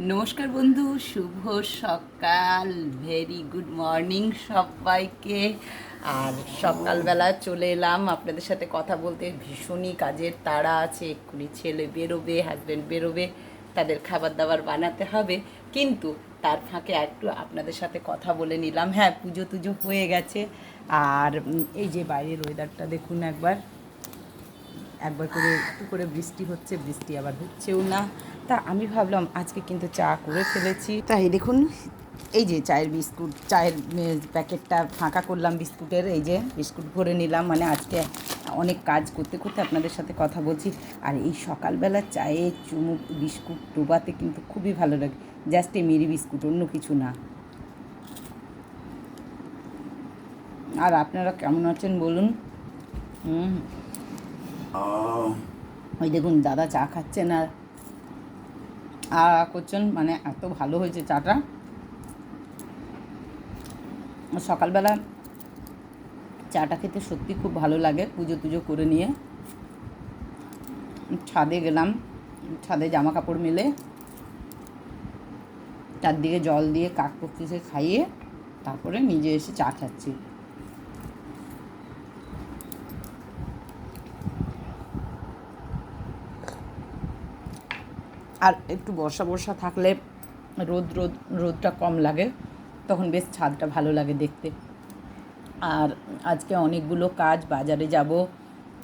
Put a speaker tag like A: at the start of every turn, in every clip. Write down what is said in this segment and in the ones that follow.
A: নমস্কার বন্ধু, শুভ সকাল ভেরি গুড মর্নিং সবাইকে। আর সকালবেলা চলে এলাম, আপনাদের সাথে কথা বলতে। ভীষণই কাজের তাড়া আছে, এক্ষুনি ছেলে বেরোবে হাজব্যান্ড বেরোবে, তাদের খাবার দাবার বানাতে হবে। কিন্তু তার ফাঁকে একটু আপনাদের সাথে কথা বলে নিলাম। হ্যাঁ পুজো টুজো হয়ে গেছে। আর এই যে বাইরের ওয়েদারটা দেখুন একবার। একবার করে একটু করে বৃষ্টি হচ্ছে, বৃষ্টি আবার হচ্ছেও না। তা আমি ভাবলাম আজকে কিন্তু চা করে ফেলেছি। তাই দেখুন, এই যে চায়ের বিস্কুট, চায়ের প্যাকেটটা ফাঁকা করলাম বিস্কুটের, এই যে বিস্কুট ভরে নিলাম। মানে আজকে অনেক কাজ করতে করতে আপনাদের সাথে কথা বলছি। আর এই সকালবেলা চায়ে চুমুক, বিস্কুট ডোবাতে কিন্তু খুবই ভালো লাগে। জাস্ট এই মেরি বিস্কুট, অন্য কিছু না। আর আপনারা কেমন আছেন বলুন? হুম। ওই দেখুন, দাদা চা খাচ্ছেন আর আর করছেন মানে এত ভালো হয়েছে চাটা। সকালবেলা চাটা খেতে সত্যি খুব ভালো লাগে, পুজো টুজো করে নিয়ে। ছাদে গেলাম, ছাদে জামা কাপড় মেলে। চারদিকে জল দিয়ে কাক পক্ষীকে খাইয়ে তারপরে নিজে এসে চা খাচ্ছি। আর একটু বর্ষা বর্ষা থাকলে রোদ রোদ, রোদটা কম লাগে, তখন বেশ ছাদটা ভালো লাগে দেখতে। আর আজকে অনেকগুলো কাজ, বাজারে যাব,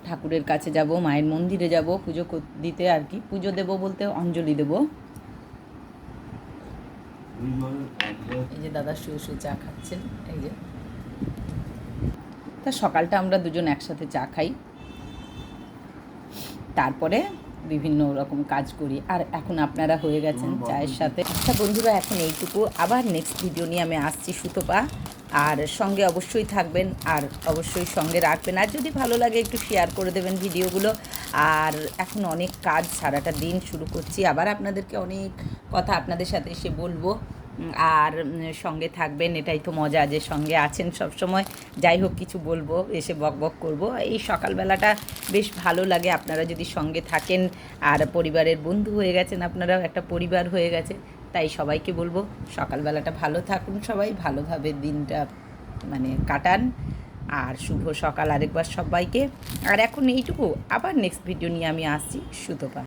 A: ঠাকুরের কাছে যাব, মায়ের মন্দিরে যাব, পুজো দিতে আর কি। পুজো দেব বলতে অঞ্জলি দেব। এই যে দাদা শুয়ে শুয়ে চা খাচ্ছেন, এই যে। তা সকালটা আমরা দুজন একসাথে চা খাই। তারপরে বিভিন্ন রকম কাজ করি। আর এখন আপনারা হয়ে গেছেন চায়ের সাথে। আচ্ছা বন্ধুরা এখন এইটুকু। আবার নেক্সট ভিডিও নিয়ে আমি আসছি সুতপা। আর সঙ্গে অবশ্যই থাকবেন আর অবশ্যই সঙ্গে রাখবেন। আর যদি ভালো লাগে একটু শেয়ার করে দেবেন ভিডিওগুলো আর এখন অনেক কাজ সারাটা দিন শুরু করছি। আবার আপনাদেরকে অনেক কথা আপনাদের সাথে এসে বলব। আর সঙ্গে থাকবেন, এটাই তো মজা যে সঙ্গে আছেন সব সময় যাই হোক, কিছু বলব, এসে বক বক করব। এই সকালবেলাটা বেশ ভালো লাগে, আপনারা যদি সঙ্গে থাকেন, আর পরিবারের বন্ধু হয়ে গেছেন, আপনারাও একটা পরিবার হয়ে গেছে, তাই সবাইকে বলব, সকালবেলাটা ভালো থাকুন সবাই, ভালোভাবে দিনটা মানে কাটান। আর শুভ সকাল আরেকবার সবাইকে। আর এখন এইটুকু, আবার নেক্সট ভিডিও নিয়ে আমি আসছি, সুতপা।